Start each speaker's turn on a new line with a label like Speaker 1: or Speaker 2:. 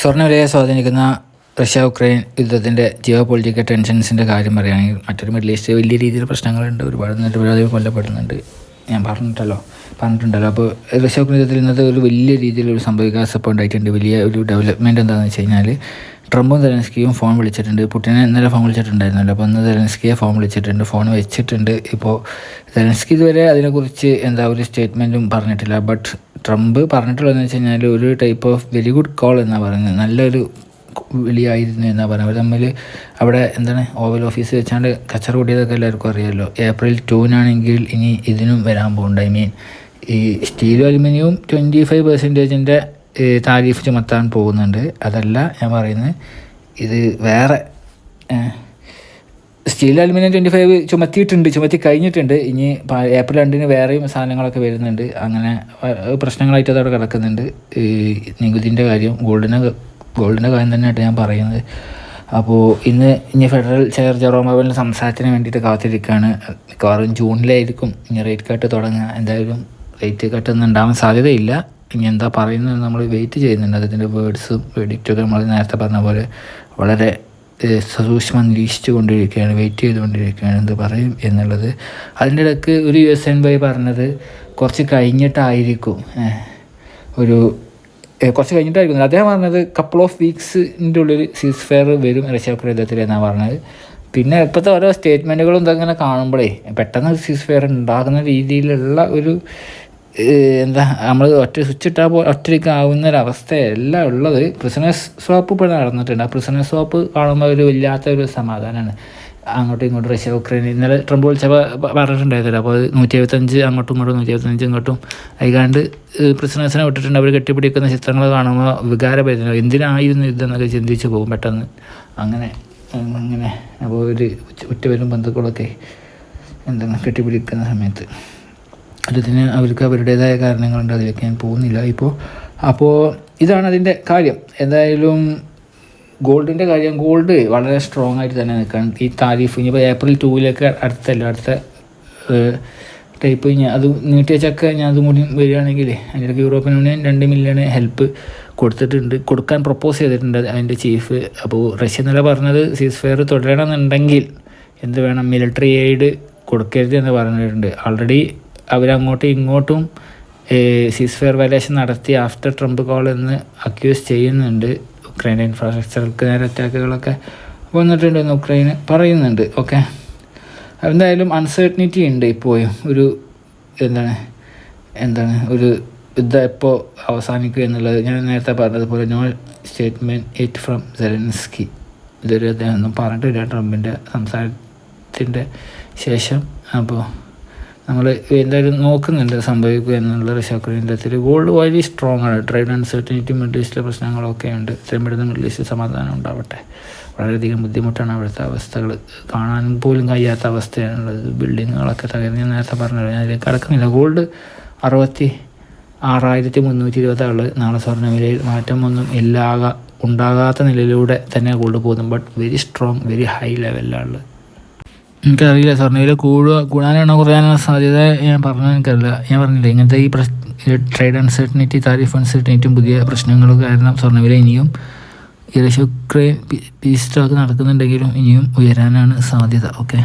Speaker 1: സ്വർണവിലയെ സ്വാധീനിക്കുന്ന Russia Ukraine യുദ്ധത്തിന്റെ geo political ടെൻഷൻസിന്റെ കാര്യം പറയുകയാണെങ്കിൽ മറ്റൊരു മിഡിൽ ഈസ്റ്റ് വലിയ രീതിയിൽ പ്രശ്നങ്ങളുണ്ട്. ഒരുപാട് നിരപരാധികൾ കൊല്ലപ്പെടുന്നുണ്ട്. ഞാൻ പറഞ്ഞിട്ടല്ലോ പറഞ്ഞിട്ടുണ്ടല്ലോ. അപ്പോൾ റഷ്യ ഉക്രൈൻ യുദ്ധത്തിൽ ഇന്നത്തെ ഒരു വലിയ രീതിയിലൊരു സംഭവവികാസം ഉണ്ടായിട്ടുണ്ട്. വലിയ ഒരു ഡെവലപ്മെന്റ് എന്താണെന്ന് വെച്ച് കഴിഞ്ഞാൽ ട്രംപും സെലൻസ്കിയും ഫോൺ വിളിച്ചിട്ടുണ്ട്. പുട്ടിനെ ഇന്നലെ ഫോൺ വിളിച്ചിട്ടുണ്ടായിരുന്നല്ലോ. അപ്പോൾ ഇന്ന് തെരഞ്ഞെടുക്കിയെ ഫോൺ വിളിച്ചിട്ടുണ്ട് ഫോൺ വെച്ചിട്ടുണ്ട്. ഇപ്പോൾ സെലൻസ്കി ഇതുവരെ അതിനെക്കുറിച്ച് എന്താ ഒരു സ്റ്റേറ്റ്മെന്റും പറഞ്ഞിട്ടില്ല. ബട്ട് ട്രംപ് പറഞ്ഞിട്ടുള്ളതെന്ന് വെച്ച് കഴിഞ്ഞാൽ ഒരു type of very good call എന്നാണ് പറയുന്നത്. നല്ലൊരു വിളിയായിരുന്നു എന്നാണ് പറയുന്നത്. അവർ തമ്മിൽ അവിടെ എന്താണ് ഓവൽ ഓഫീസ് വെച്ചാണ്ട് കച്ചറ കൂടിയതൊക്കെ എല്ലാവർക്കും അറിയാമല്ലോ ഏപ്രിൽ ടൂനാണെങ്കിൽ ഇനി ഇതിനും വരാൻ പോകുന്നുണ്ട് ഐ മീൻ ഈ സ്റ്റീലും അലുമിനിയവും ട്വന്റി ഫൈവ് പെർസെന്റേജിന്റെ താരിഫ് ചുമത്താൻ പോകുന്നുണ്ട്. അതല്ല ഞാൻ പറയുന്നത് ഇത് വേറെ സ്റ്റീൽ അലുമിനിയം ട്വന്റി ഫൈവ് ചുമത്തിയിട്ടുണ്ട് ചുമത്തി കഴിഞ്ഞിട്ടുണ്ട് ഇനി ഏപ്രിൽ രണ്ടിന് വേറെയും സാധനങ്ങളൊക്കെ വരുന്നുണ്ട്. അങ്ങനെ പ്രശ്നങ്ങളായിട്ട് അതവിടെ കിടക്കുന്നുണ്ട്. ഈ നികുതിന്റെ കാര്യം ഗോൾഡിന് ഗോൾഡിന്റെ കാര്യം തന്നെയായിട്ട് ഞാൻ പറയുന്നത്. അപ്പോൾ ഇന്ന് ഇനി ഫെഡറൽ ചെയർ ജെറോം പവലിന് സംസാരത്തിന് വേണ്ടിയിട്ട് കാത്തിരിക്കുകയാണ് മിക്കവാറും ജൂണിലായിരിക്കും ഇനി റേറ്റ് കട്ട് തുടങ്ങുക. എന്തായാലും റേറ്റ് കട്ട് ഒന്നും സാധ്യതയില്ല. ഇനി എന്താ പറയുന്നത് നമ്മൾ വെയിറ്റ് ചെയ്യുന്നുണ്ട്. അതിന്റെ വേർഡ്സും വെഡിക്റ്റൊക്കെ നമ്മൾ നേരത്തെ പറഞ്ഞ പോലെ വളരെ സൂക്ഷ്മം നിരീക്ഷിച്ചു കൊണ്ടിരിക്കുകയാണ് വെയിറ്റ് ചെയ്തുകൊണ്ടിരിക്കുകയാണ് എന്ത് പറയും എന്നുള്ളത്. അതിന്റെ ഇടയ്ക്ക് ഒരു യു എസ് എൻ വൈ പറഞ്ഞത് കുറച്ച് കഴിഞ്ഞിട്ടായിരിക്കും. ഒരു കുറച്ച് കഴിഞ്ഞിട്ടായിരിക്കും. അദ്ദേഹം പറഞ്ഞത് കപ്പിൾ ഓഫ് വീക്സിന്റെ ഉള്ളിൽ സീസ് ഫെയർ വരും റഷ്യ യുദ്ധത്തിൽ എന്നാണ് പറഞ്ഞത്. പിന്നെ ഇപ്പോഴത്തെ ഓരോ സ്റ്റേറ്റ്മെന്റുകളും ഇതങ്ങനെ കാണുമ്പോഴേ പെട്ടെന്ന് സീസ് ഫെയർ ഉണ്ടാകുന്ന രീതിയിലുള്ള ഒരു എന്താ നമ്മൾ ഒറ്റ സ്വിച്ച് ഇട്ടാൽ പോ ഒറ്റയ്ക്ക് ആവുന്ന ഒരവസ്ഥയല്ല ഉള്ളത്. പ്രിസണേഴ്സ് സ്വാപ്പ് ഇപ്പോൾ നടന്നിട്ടുണ്ട്. ആ പ്രിസണേഴ്സ് സ്വാപ്പ് കാണുമ്പോൾ ഒരു വല്ലാത്ത ഒരു സമാധാനമാണ് അങ്ങോട്ടും ഇങ്ങോട്ടും റഷ്യ ഉക്രൈൻ ഇന്നലെ ട്രംപ് വിളിച്ചപ്പോൾ പറഞ്ഞിട്ടുണ്ടായിരുന്നില്ല. അപ്പോൾ നൂറ്റി എഴുപത്തഞ്ച് അങ്ങോട്ടും ഇങ്ങോട്ടും നൂറ്റി എഴുപത്തഞ്ച് ഇങ്ങോട്ടും അയക്കാണ്ട് പ്രിസണേഴ്സിനെ വിട്ടിട്ടുണ്ട്. അവർ കെട്ടിപ്പിടിക്കുന്ന ചിത്രങ്ങൾ കാണുമ്പോൾ വികാരഭരിതം എന്തിനായിരുന്നു യുദ്ധം എന്നൊക്കെ ചിന്തിച്ച് പോകും പെട്ടെന്ന്. അങ്ങനെ അങ്ങനെ. അപ്പോൾ ഒരു ഉറ്റവരും ബന്ധുക്കളൊക്കെ എന്താണ് കെട്ടിപ്പിടിക്കുന്ന സമയത്ത്. അതിന് അവർക്ക് അവരുടേതായ കാരണങ്ങളുണ്ട്. അതിലേക്ക് ഞാൻ പോകുന്നില്ല. ഇപ്പോൾ അപ്പോൾ ഇതാണ് അതിന്റെ കാര്യം. എന്തായാലും ഗോൾഡിന്റെ കാര്യം ഗോൾഡ് വളരെ സ്ട്രോങ് ആയിട്ട് തന്നെ നിൽക്കണം. ഈ താരിഫ് ഇനിയിപ്പോൾ ഏപ്രിൽ ടൂവിലേക്ക് അടുത്തല്ല? അടുത്ത ടൈപ്പ് ഞാൻ അത് നീട്ടി വെച്ചൊക്കെ ഞാൻ അതും കൂടി വരികയാണെങ്കിൽ അതിന്റെ യൂറോപ്യൻ യൂണിയൻ രണ്ട് മില്യൺ ഹെൽപ്പ് കൊടുത്തിട്ടുണ്ട്. കൊടുക്കാൻ പ്രപ്പോസ് ചെയ്തിട്ടുണ്ട് അതിന്റെ ചീഫ് അപ്പോൾ റഷ്യ എന്നല്ല പറഞ്ഞത് സീസ് ഫെയർ തുടരണമെന്നുണ്ടെങ്കിൽ എന്ത് വേണം? മിലിറ്ററി എയ്ഡ് കൊടുക്കരുത് എന്ന് പറഞ്ഞിട്ടുണ്ട്. ആൾറെഡി അവരങ്ങോട്ടും ഇങ്ങോട്ടും സീസ് ഫെയർ വയലേഷൻ നടത്തി ആഫ്റ്റർ ട്രംപ് കോൾ എന്ന് അക്യൂസ് ചെയ്യുന്നുണ്ട്. ഉക്രൈന്റെ ഇൻഫ്രാസ്ട്രക്ചർക്ക് നേരെ അറ്റാക്കുകളൊക്കെ വന്നിട്ടുണ്ട് എന്ന് ഉക്രൈന് പറയുന്നുണ്ട്. ഓക്കെ എന്തായാലും അൺസർട്ടനിറ്റി ഉണ്ട് ഇപ്പോഴും. ഒരു എന്താണ് എന്താണ് ഒരു യുദ്ധം എപ്പോൾ അവസാനിക്കുക എന്നുള്ളത് ഞാൻ നേരത്തെ പറഞ്ഞതുപോലെ no statement it from Zelensky ഇതൊരു അദ്ദേഹം ഒന്നും പറഞ്ഞിട്ടില്ല. ട്രംപിന്റെ സംസാരത്തിന്റെ ശേഷം. അപ്പോൾ നമ്മൾ എന്തായാലും നോക്കുന്നുണ്ട് സംഭവിക്കുക എന്നുള്ള റഷ്യാക്രൈന്റെ ഗോൾഡ് വൈലി സ്ട്രോങ് ആണ്. ട്രേഡ് അൺസർട്ടനിറ്റി മിഡിൽ ഈസ്റ്റിലെ പ്രശ്നങ്ങളൊക്കെ ഉണ്ട്. ഇത്രയും പെട്ടെന്ന് മിഡിൽ ഈസ്റ്റ് സമാധാനം ഉണ്ടാവട്ടെ. വളരെയധികം ബുദ്ധിമുട്ടാണ് അവിടുത്തെ അവസ്ഥകൾ. കാണാൻ പോലും കഴിയാത്ത അവസ്ഥയാണുള്ളത്. ബിൽഡിങ്ങുകളൊക്കെ തകർന്ന്. ഞാൻ നേരത്തെ പറഞ്ഞത് ഞാൻ കടക്കുന്നില്ല. ഗോൾഡ് അറുപത്തി ആറായിരത്തി മുന്നൂറ്റി ഇരുപതാൾ നാളെ സ്വർണ വിലയിൽ മാറ്റമൊന്നും ഇല്ലാകാ ഉണ്ടാകാത്ത നിലയിലൂടെ തന്നെ ഗോൾഡ് പോകുന്നു. But very strong very high ലെവലിലാണ് എനിക്കറിയില്ല സ്വർണവില കൂടുക കൂടാനാണോ കുറയാനാണോ സാധ്യത ഞാൻ പറഞ്ഞു എനിക്കറിയില്ല. ഞാൻ പറഞ്ഞില്ല ഇങ്ങനത്തെ ഈ ട്രേഡ് അൺസർട്ടനിറ്റി താരിഫ് അൺസർട്ടനിറ്റിയും പുതിയ പ്രശ്നങ്ങളും കാരണം സ്വർണവില ഇനിയും ഈ ഉക്രൈൻ പീസ് സ്റ്റോക്ക് നടക്കുന്നുണ്ടെങ്കിലും ഇനിയും ഉയരാനാണ് സാധ്യത. ഓക്കെ